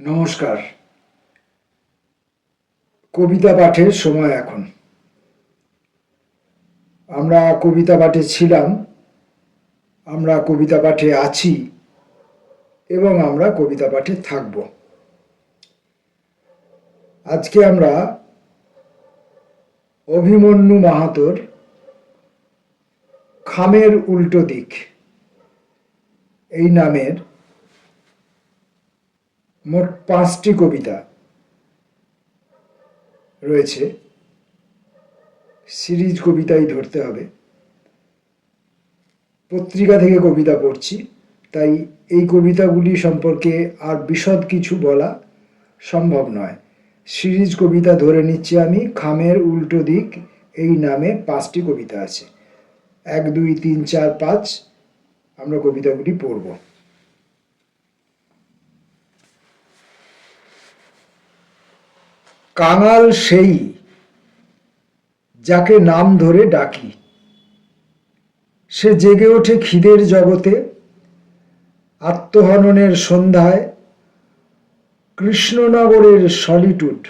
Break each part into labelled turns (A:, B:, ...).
A: নমস্কার। কবিতা পাঠের সময় এখন। আমরা কবিতা পাঠে ছিলাম, আমরা কবিতা পাঠে আছি এবং আমরা কবিতা পাঠে থাকব। আজকে আমরা অভিমন্যু মাহাতোর খামের উল্টো দিক, এই নামের মোট পাঁচটি কবিতা রয়েছে। সিরিজ কবিতাই ধরতে হবে। পত্রিকা থেকে কবিতা পড়ছি, তাই এই কবিতাগুলি সম্পর্কে আর বিশদ কিছু বলা সম্ভব নয়। সিরিজ কবিতা ধরে নিচ্ছি আমি, খামের উল্টো দিক, এই নামে পাঁচটি কবিতা আছে। এক, দুই, তিন, চার, পাঁচ, আমরা কবিতাগুলি পড়ব। কাঙাল সেই যাকে নাম ধরে ডাকি। সে জেগে ওঠে খিদের জগতে, আত্মহননের সন্ধ্যায়, কৃষ্ণনগরের সলিটুড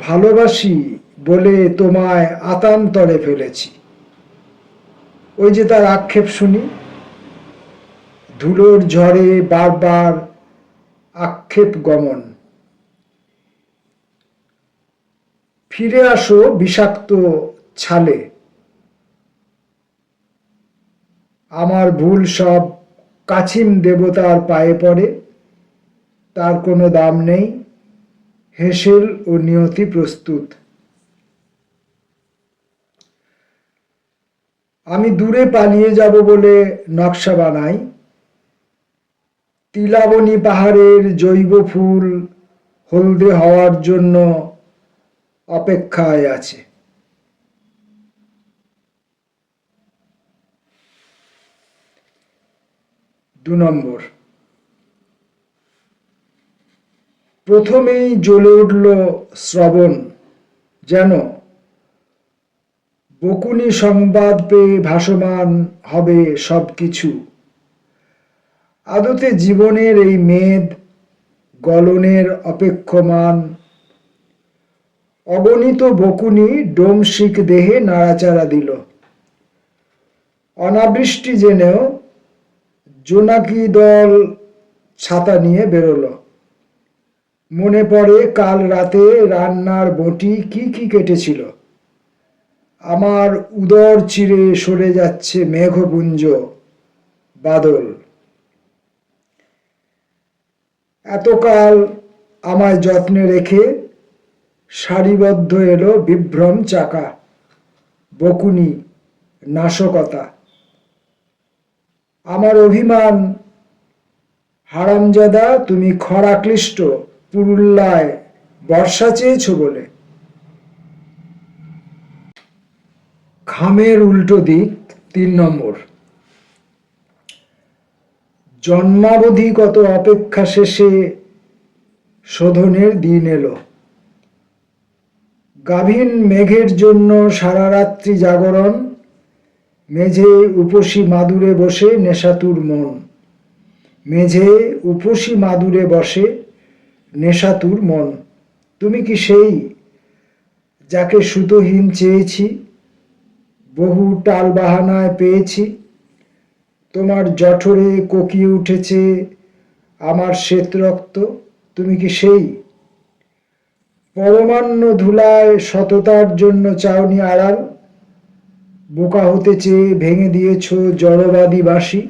A: ভালোবাসি বলে তোমায় আতান্তরে ফেলেছি। ওই যে তার আক্ষেপ শুনি, ধুলোর ঝড়ে বারবার আক্ষেপ গমন। ফিরে আসো বিষাক্ত ছালে। আমার ভুল সব কাছিম দেবতার পায়ে পড়ে, তার কোনো দাম নেই, হেসেল ও নিয়তি প্রস্তুত। আমি দূরে পালিয়ে যাব বলে নকশা বানাই। তিলাবনী পাহাড়ের জৈব ফুল হলদে হওয়ার জন্য অপেক্ষায় আছে। দু নম্বর। প্রথমেই জ্বলে উঠল শ্রবণ, যেন বকুনি সংবাদ পেয়ে ভাসমান হবে সব কিছু আদতে জীবনের এই মেদ, গলনের অপেক্ষমান অগণিত বকুনি ডোমশিক দেহে নাড়াচাড়া দিল। অনাবৃষ্টি জেনেও জোনাকি দল ছাতা নিয়ে বেরোলো। মনে পড়ে কাল রাতে রান্নার বটি কি কি কেটেছিল। আমার উদর চিরে সরে যাচ্ছে মেঘপুঞ্জ, বাদল। এতকাল আমায় যত্নে রেখে সারিবদ্ধ এলো বিভ্রম চাকা, বকুনি, নাশকতা। আমার অভিমান, হারামজাদা, তুমি খরাক্লিষ্ট, পুরুল্লায় বর্ষা চেয়েছ বলে। খামের উল্টো দিক তিন নম্বর। জন্মাবধি কত অপেক্ষা শেষে, শোধনের দিন এলো। গাভীন মেঘের জন্য সারা রাত্রি জাগরণ, মেঝে উপসী মাদুরে বসে নেশাতুর মন। মেঝে উপসী মাদুরে বসে নেশাতুর মন। তুমি কি সেই যাকে সুতোহীন চেয়েছি, বহু টাল বাহানায় পেয়েছি? তোমার জঠরে কোকিয়ে উঠেছে আমার শ্বেত রক্ত তুমি কি সেই পরমান্ন ধুলায় সততার জন্য চাওনি আড়াল, বোকা হতে চেয়ে ভেঙে দিয়েছ জড়বাদী বাসী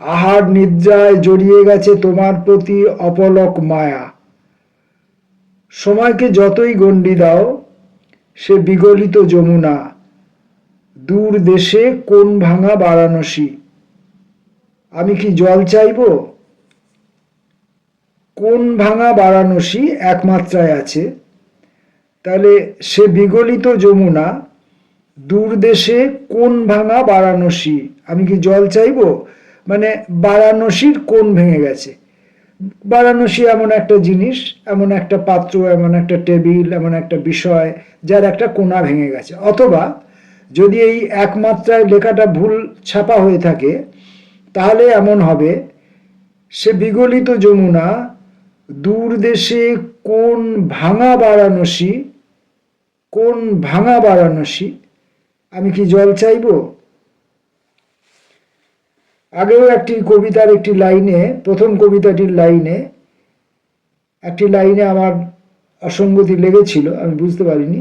A: আহার নিদ্রায় জড়িয়ে গেছে তোমার প্রতি অপলক মায়া। সময়কে যতই গণ্ডি দাও, সে বিগলিত যমুনা। দূর দেশে কোন ভাঙা বারাণসী? আমি কি জল চাইব? কোন ভাঙা বারাণসী একমাত্রায় আছে? তাহলে সে বিগলিত যমুনা, দূর দেশে কোন ভাঙা বারাণসী? আমি কি জল চাইব? মানে বারাণসীর কোন ভেঙে গেছে। বারাণসী এমন একটা জিনিস, এমন একটা পাত্র, এমন একটা টেবিল, এমন একটা বিষয় যার একটা কোনা ভেঙে গেছে। অথবা যদি এই একমাত্রায় লেখাটা ভুল ছাপা হয়ে থাকে, তাহলে এমন হবে, সে বিগলিত যমুনা দূর দেশে কোন ভাঙা বারাণসী? কোন ভাঙা বারাণসী? আমি কি জল চাইব? আগেও একটি কবিতার একটি লাইনে, প্রথম কবিতাটির লাইনে, একটি লাইনে আমার অসঙ্গতি লেগেছিল, আমি বুঝতে পারিনি।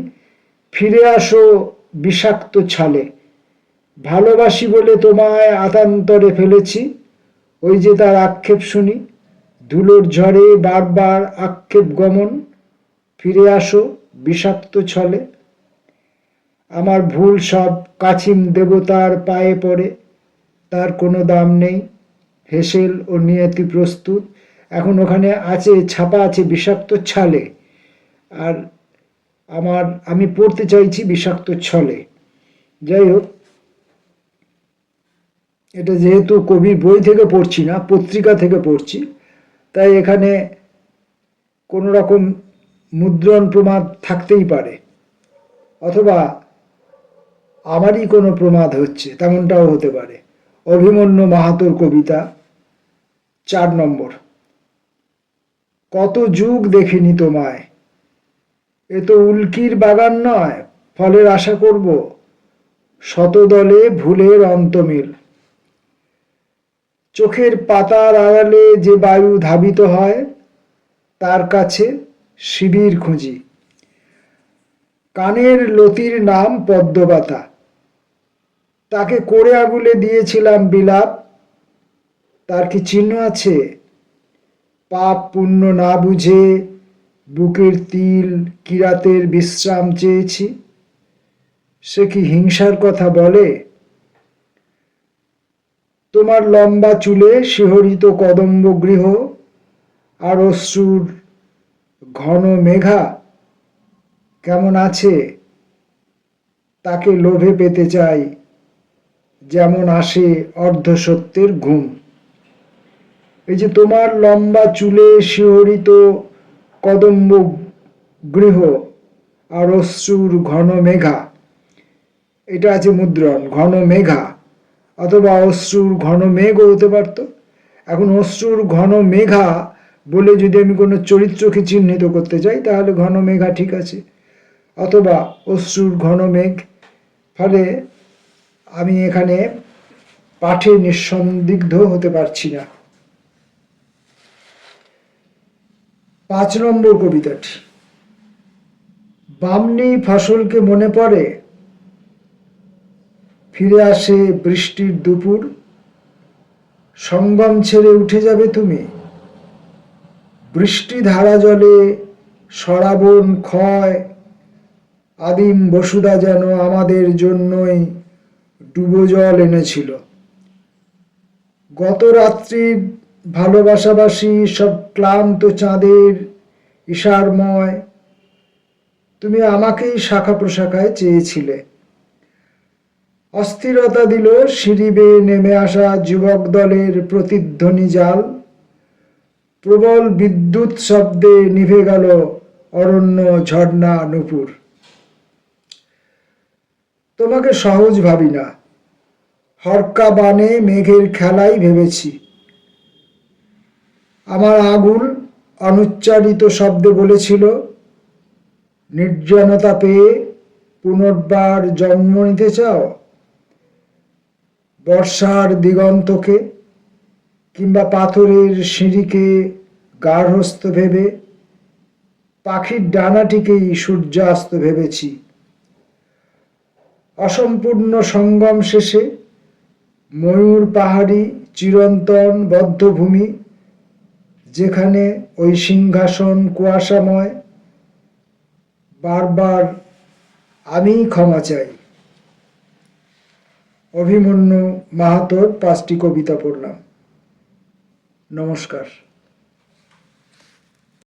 A: ফিরে আসো বিষাক্ত ছালে, ভালোবাসি বলে তোমায় আতান্তরে ফেলেছি, ওই যে তার আক্ষেপ শুনি। ধুলোর ঝড়ে বারবার আক্ষেপ গমন, ফিরে আসো বিষাক্ত ছলে। আমার ভুল সব কাছিম দেবতার পায়ে পড়ে, তার কোনো দাম নেই। হেসেল ও নিয়তি প্রস্তুত, এখন ওখানে আছে, ছাপা আছে বিষাক্ত ছালে। আর আমার, আমি পড়তে চাইছি বিষাক্ত ছলে। যাই হোক, এটা যেহেতু কবির বই থেকে পড়ছি না, পত্রিকা থেকে পড়ছি তাই এখানে কোনো রকম মুদ্রণ প্রমাদ থাকতেই পারে। অথবা আমারই কোনো প্রমাদ হচ্ছে, তেমনটাও হতে পারে। অভিমন্যু মাহাতোর কবিতা, চার নম্বর। কত যুগ দেখিনি তোমায়, এ তো উল্কির বাগান নয়, ফলের আশা করব, শতদলে ভুলের অন্তমিল। চোখের পাতার আড়ালে যে বায়ু ধাবিত হয়, তার কাছে শিবির খুঁজি। কানের লতির নাম পদ্মপাতা তাকে করে আগুলে দিয়েছিলাম বিলাপ। তার কি চিহ্ন আছে? পাপ পুণ্য না বুঝে বুকের তিল কিরাতের বিশ্রাম চেয়েছি। সে কি হিংসার কথা বলে? তোমার লম্বা চুলে শিহরিত কদম্ব গৃহ আর অশ্রুর ঘন মেঘা কেমন আছে? তাকে লোভে পেতে চাই, যেমন আসে অর্ধসত্যের ঘুম। এই যে তোমার লম্বা চুলে শিহরিত কদম্ব গৃহ আর অশ্রুর ঘন মেঘা, এটা আছে মুদ্রণ, ঘন মেঘা। অথবা অশ্রুর ঘন মেঘও হতে পারত। এখন অশ্রুর ঘন মেঘা বলে যদি আমি কোনো চরিত্রকে চিহ্নিত করতে চাই, তাহলে ঘন মেঘা ঠিক আছে। অথবা অশ্রুর ঘন মেঘ, ফলে আমি এখানে পাঠে নিঃসন্দিগ্ধ হতে পারছি না। পাঁচ নম্বর কবিতাটি। বামনি ফসলকে মনে পড়ে ফিরে আসে বৃষ্টির দুপুর। সঙ্গম ছেড়ে উঠে যাবে তুমি। বৃষ্টি ধারা জলে সরাবন ক্ষয়। আদিম বসুদা যেন আমাদের জন্যই ডুবো জল এনেছিল। গত রাত্রির ভালোবাসাবাসী সব ক্লান্ত চাঁদের ইশারময় তুমি আমাকেই শাখা প্রশাখায় চেয়েছিলে। অস্থিরতা দিল সিঁড়ি বেয়ে নেমে আসা যুবক দলের প্রতিধ্বনি জাল। প্রবল বিদ্যুৎ শব্দে নিভে গেল অরণ্য ঝর্ণা নুপুর। তোমাকে সহজ ভাবি না। হরকা বানে মেঘের খেলাই ভেবেছি। আমার আগুন অনুচ্চারিত শব্দে বলেছিল, নির্জনতা পেয়ে পুনর্বার জন্ম নিতে চাও? বর্ষার দিগন্তকে কিংবা পাথরের সিঁড়িকে গার্হস্থ ভেবে, পাখির ডানাটিকেই সূর্যাস্ত ভেবেছি। অসম্পূর্ণ সঙ্গম শেষে ময়ূর পাহাড়ি চিরন্তন বদ্ধভূমি, যেখানে ওই সিংহাসন কুয়াশাময়, বারবার আমি ক্ষমা চাই। অভিমন্যু মাহাতোর পাঁচটি কবিতা পড়লাম। নমস্কার।